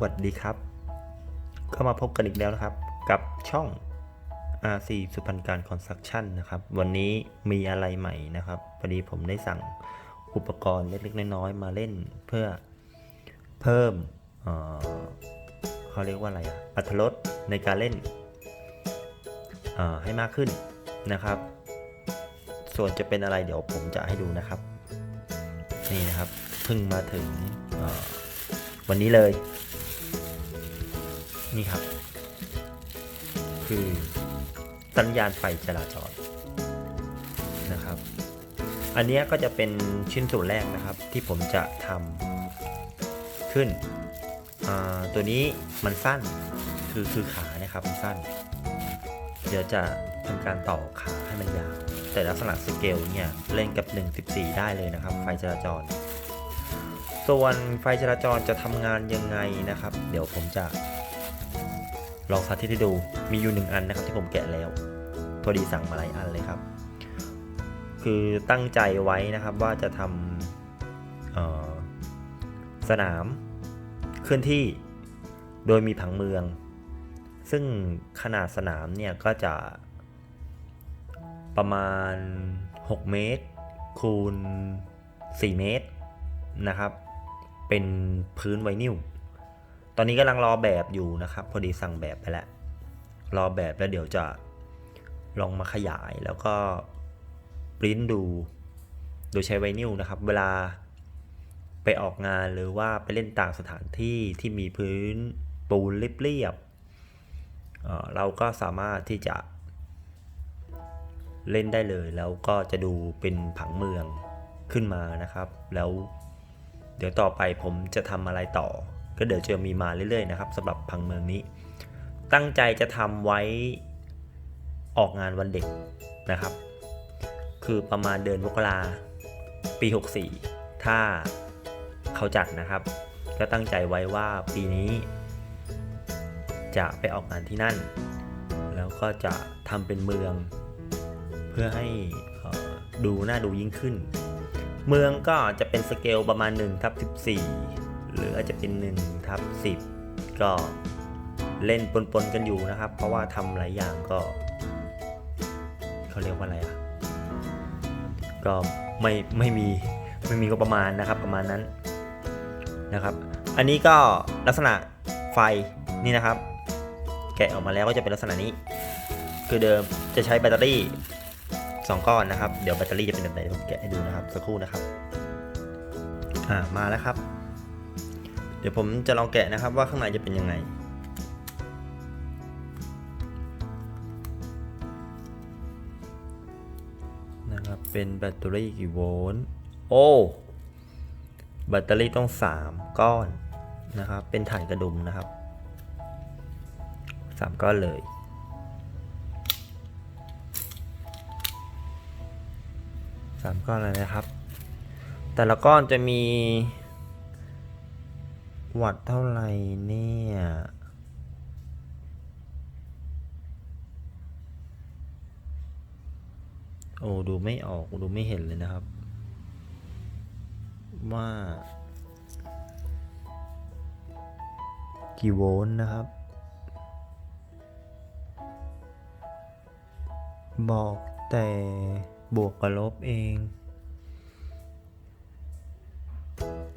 วัสดีครับ ก็มาพบกันอีกแล้วนะครับ กับช่อง RC สุพรรณการคอนสตรักชั่นนะครับ วันนี้มีอะไรใหม่นะครับพอดีผมได้สั่งอุปกรณ์เล็กๆน้อยๆมาเล่นเพื่อเพิ่มเเขาเรียกว่าอะไรอะอัตรสในการเล่นให้มากขึ้นนะครับ ส่วนจะเป็นอะไรเดี๋ยวผมจะให้ดูนะครับ นี่นะครับเพิ่งมาถึงวันนี้เลย นี่ครับ คือสัญญาณไฟจราจรนะครับ อันเนี้ยก็จะเป็นชิ้นส่วนแรกนะครับ ที่ผมจะทำขึ้น ตัวนี้มันสั้นคือคือขาเนี่ยครับมันสั้น เดี๋ยวจะทำการต่อขาให้มันยาวแต่ลักษณะสเกลเนี่ยเล่นกับ 1.14 ได้เลยนะครับ ไฟจราจร ส่วนไฟจราจรจะทำงานยังไงนะครับ เดี๋ยวผมจะ ลองสาธิตให้ดูมีอยู่หนึ่งอันนะครับที่ผมแกะแล้วพอดีสั่งมาหลายอันเลยครับ คือตั้งใจไว้นะครับว่าจะทำสนามเคลื่อนที่โดยมีผังเมือง ซึ่งขนาดสนามเนี่ยก็จะประมาณ 6 เมตร คูณ 4 เมตรนะครับ เป็นพื้นไวนิล ตอนนี้กำลังรอแบบอยู่นะครับ พอดีสั่งแบบไปแล้ว รอแบบแล้วเดี๋ยวจะลองมาขยายแล้วก็ปริ้นดู โดยใช้ไวนิลนะครับ เวลาไปออกงานหรือว่าไปเล่นต่างสถานที่ที่มีพื้นปูนเรียบๆเอ่อเราก็สามารถที่จะเล่นได้เลยแล้วก็จะดูเป็นผังเมืองขึ้นมานะครับ แล้วเดี๋ยวต่อไปผมจะทำอะไรต่อ ก็เดี๋ยวจะมีมาเรื่อยๆนะครับสำหรับพังเมืองนี้ ตั้งใจจะทำไว้ออกงานวันเด็กนะครับ คือประมาณเดือนมกราปี 64 ถ้าเขาจัดนะครับ ก็ตั้งใจไว้ว่าปีนี้ จะไปออกงานที่นั่น แล้วก็จะทำเป็นเมือง เพื่อให้ดูน่าดูยิ่งขึ้น เมืองก็จะเป็นสเกลประมาณ1ทับ14 หรืออาจจะเป็น1ทับ10 ก็เล่นปนๆกันอยู่นะครับ เพราะว่าทำหลายอย่างก็เขาเรียกว่าอะไรอะก็ไม่ไม่มีไม่มีก็ประมาณนะครับประมาณนั้นนะครับ อันนี้ก็ลักษณะไฟนี่นะครับ แกะออกมาแล้วก็จะเป็นลักษณะนี้ คือเดิมจะใช้แบตเตอรี่สองก้อนนะครับ เดี๋ยวแบตเตอรี่จะเป็นแบบไหนผมแกะให้ดูนะครับสักครู่นะครับ อ่ามาแล้วครับ เดี๋ยวผมจะลองแกะนะครับว่าข้างในจะเป็นยังไง นะครับ เป็นแบตเตอรี่กี่โวลต์ โอ้ แบตเตอรี่ต้อง 3 ก้อนนะครับ เป็นถ่านกระดุมนะครับ 3 ก้อนเลยสามก้อนเลยนะครับ แต่ละก้อนจะมี วัตต์เท่าไหร่เนี่ย โอ้ ดูไม่ออก ดูไม่เห็นเลยนะครับ ว่า กี่โวลต์นะครับ บอกแต่บวกกับลบเอง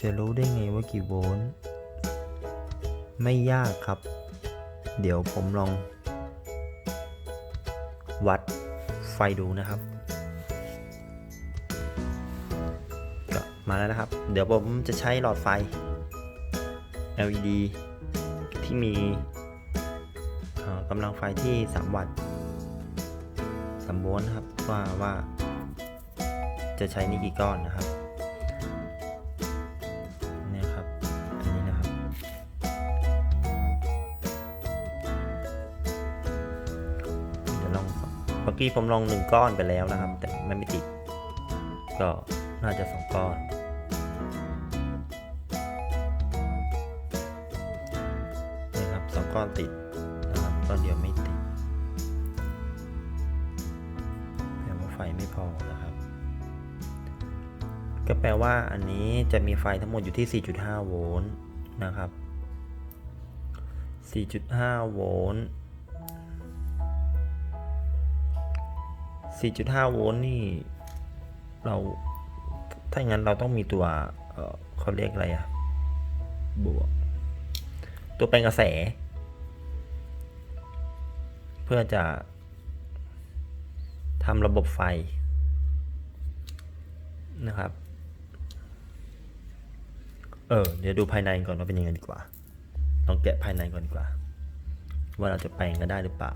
จะรู้ได้ไงว่ากี่โวลต์ ไม่ยากครับ เดี๋ยวผมลอง วัดไฟดูนะครับก็มาแล้วนะครับ เดี๋ยวผมจะใช้หลอดไฟ LED ที่มีกำลังไฟที่ 3 วัตต์สมโวลต์นะครับว่าว่า จะใช้นี่กี่ก้อนนะครับ เมื่อกี้ผมลองหนึ่งก้อนไปแล้วนะครับ แต่มันไม่ติด ก็น่าจะสองก้อน นี่ครับสองก้อนติดนะครับก้อนเดียวไม่ติดแปลว่าไฟไม่พอนะครับ ก็แปลว่าอันนี้จะมีไฟทั้งหมดอยู่ที่ 4.5 โวลต์นะครับ 4.5 โวลต์ 4.5 โวลต์นี่ เราถ้าอย่างนั้นเราต้องมีตัวเเขาเรียกอะไรอะบวก ตัวแปลงกระแส เพื่อจะทำระบบไฟนะครับ เออ เดี๋ยวดูภายในก่อนว่าเป็นยังไงดีกว่า ลองแกะภายในก่อนดีกว่า ว่าเราจะแปลงกันได้หรือเปล่า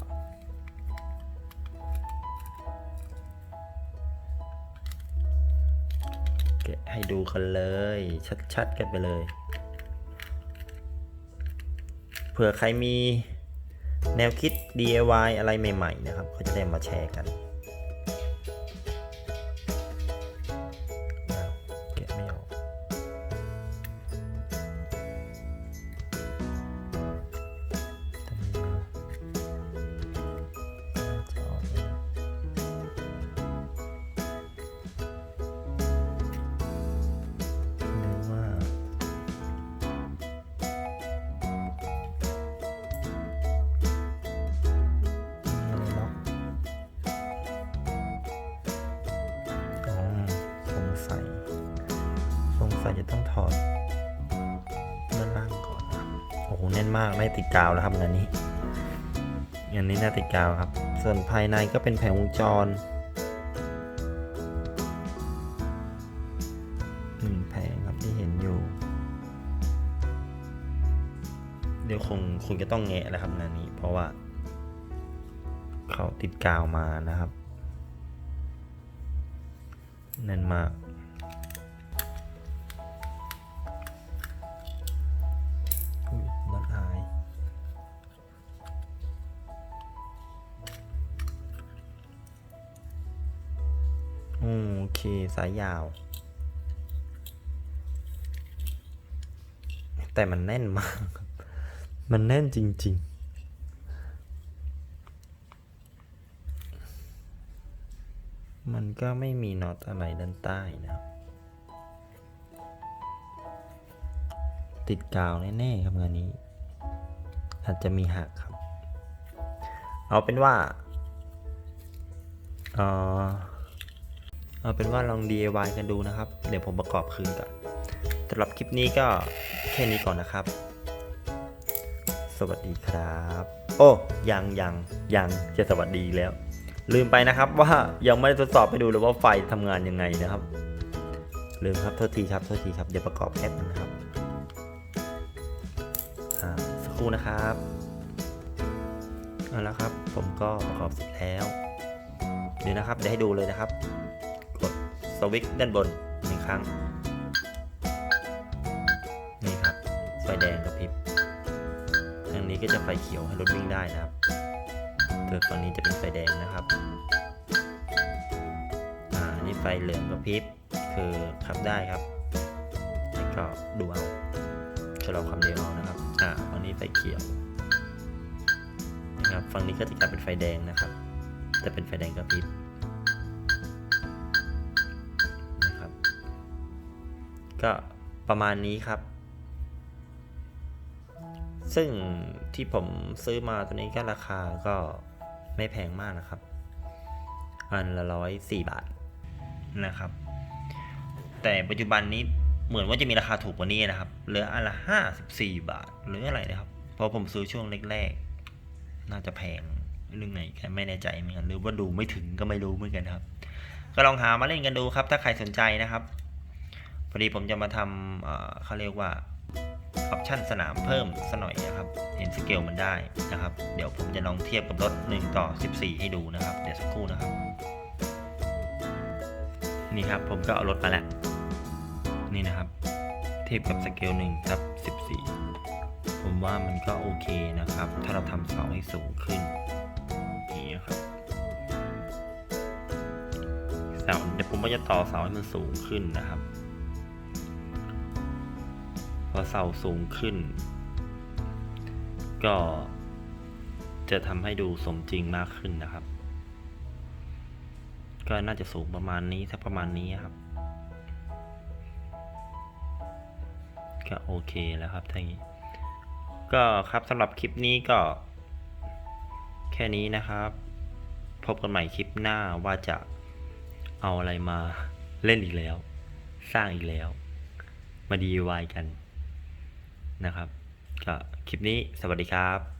ให้ดูกันเลย ชัดๆ กันไปเลย เผื่อใครมีแนวคิด DIY อะไรใหม่ ๆ นะครับ เขาจะได้มาแชร์กัน งสัยจะต้องถอดด้านล่างก่อนนะโอ้โหแน่นมากไม่ติดกาวแล้วครับงานนี้งานนี้น่าติดกาวครับ ส่วนภายในก็เป็นแผงวงจรหนึ่งแผงครับที่เห็นอยู่ เดี๋ยวคงคงจะต้องแงะแล้วครับงานนี้ เพราะว่า เขาติดกาวมานะครับแน่นมาก อืมโอเค สายยาว แต่มันแน่นมาก มันแน่นจริง ๆมันก็ไม่มีน็อตอะไรด้านใต้นะครับติดกาวแน่ๆครับงานนี้ อาจจะมีหักครับ เอาเป็นว่า เออ เอาเป็นว่าลอง DIY กันดูนะครับ เดี๋ยวผมประกอบคืนก่อนสำหรับคลิปนี้ก็แค่นี้ก่อนนะครับ สวัสดีครับ โอ้ยังยังยังจะสวัสดีแล้ว ลืมไปนะครับว่ายังไม่ได้ทดสอบไปดูเลยว่าไฟทำงานยังไงนะครับ ลืมครับโทษทีครับโทษทีครับเดี๋ยวประกอบแอปนะครับอ่าสักครู่นะครับเอาละครับ ผมก็ประกอบเสร็จแล้วเดี๋ยวนะครับเดี๋ยวให้ดูเลยนะครับ สวิตช์ด้านบนหนึ่งครั้ง นี่ครับ ไฟแดงกระพริบทางนี้ก็จะไฟเขียวให้รถวิ่งได้นะครับส่วนฝั่งนี้จะเป็นไฟแดงนะครับ อ่า นี่ไฟเหลืองกระพริบ คือขับได้ครับแล้วก็ดูเอาชะลอความเร็วเอานะครับ อ่า ฝั่งนี้ไฟเขียว นะครับ ฝั่งนี้ก็จะกลายเป็นไฟแดงนะครับ จะเป็นไฟแดงกระพริบ ก็ประมาณนี้ครับ ซึ่งที่ผมซื้อมาตัวนี้ก็ราคาก็ไม่แพงมากนะครับ อันละร้อยสี่บาทนะครับ แต่ปัจจุบันนี้เหมือนว่าจะมีราคาถูกกว่านี้นะครับ เหลืออันละห้าสิบสี่บาท หรืออะไรนะครับ เพราะผมซื้อช่วงแรกๆ น่าจะแพงเรื่องไหนแค่ไม่แน่ใจเหมือนกันหรือว่าดูไม่ถึงก็ไม่รู้เหมือนกันครับ ก็ลองหามาเล่นกันดูครับ ถ้าใครสนใจนะครับ พอดีผมจะมาทำเขาเรียกว่าออปชันสนามเพิ่มสกหน่อยนะครับ เห็นสเกลมันได้นะครับ เดี๋ยวผมจะลองเทียบกับรถ 1 ต่อ 14 ให้ดูนะครับ เดี๋ยวสักครู่นะครับ นี่ครับผมก็เอารถมาแล้ว นี่นะครับ เทียบกับสเกล1ทับ14 ผมว่ามันก็โอเคนะครับ ถ้าเราทำเสาให้สูงขึ้นอย่นี้ครับเสาเดี๋ยวผมก็จะต่อเสาให้มันสูงขึ้นนะครับ พอเสาสูงขึ้น ก็จะทำให้ดูสมจริงมากขึ้นนะครับ ก็น่าจะสูงประมาณนี้สักประมาณนี้ครับ ก็โอเคแล้วครับทั้งนี้ก็ครับสำหรับคลิปนี้ก็ แค่นี้นะครับ พบกันใหม่คลิปหน้าว่าจะเอาอะไรมาเล่นอีกแล้ว สร้างอีกแล้ว มาดีวายกัน นะครับก็คลิปนี้สวัสดีครับ